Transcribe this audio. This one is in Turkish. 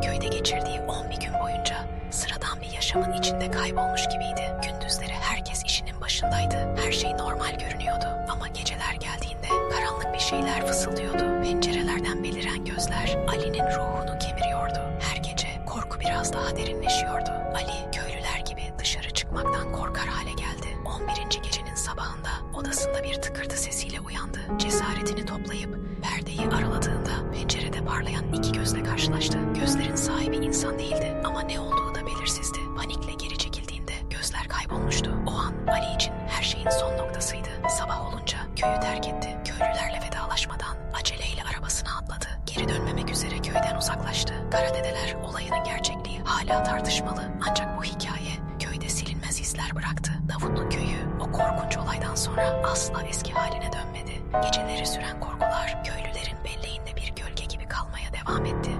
köyde geçirdiği 11 gün boyunca sıradan bir yaşamın içinde kaybolmuş gibiydi. Gündüzleri herkes işinin başındaydı. Her şey normal görünüyordu. Ama geceler geldiğinde karanlık bir şeyler fısıldıyordu. Pencerelerden beliren gözler Ali'nin ruhunu kemiriyordu. Her gece korku biraz daha derinleşiyordu. Ali köylüler gibi dışarı çıkmaktan korkar hale geldi. 11. gecenin sabahında odasında bir tıkırtı sesiyle uyandı. Cesaretini toplayıp gözle karşılaştı. Gözlerin sahibi insan değildi ama ne olduğu da belirsizdi. Panikle geri çekildiğinde gözler kaybolmuştu. O an Ali için her şeyin son noktasıydı. Sabah olunca köyü terk etti. Köylülerle vedalaşmadan aceleyle arabasına atladı. Geri dönmemek üzere köyden uzaklaştı. Karadedeler olayının gerçekliği hala tartışmalı. Ancak bu hikaye köyde silinmez izler bıraktı. Davutlu köyü o korkunç olaydan sonra asla eski haline dönmedi. Geceleri süren korkular devam etti.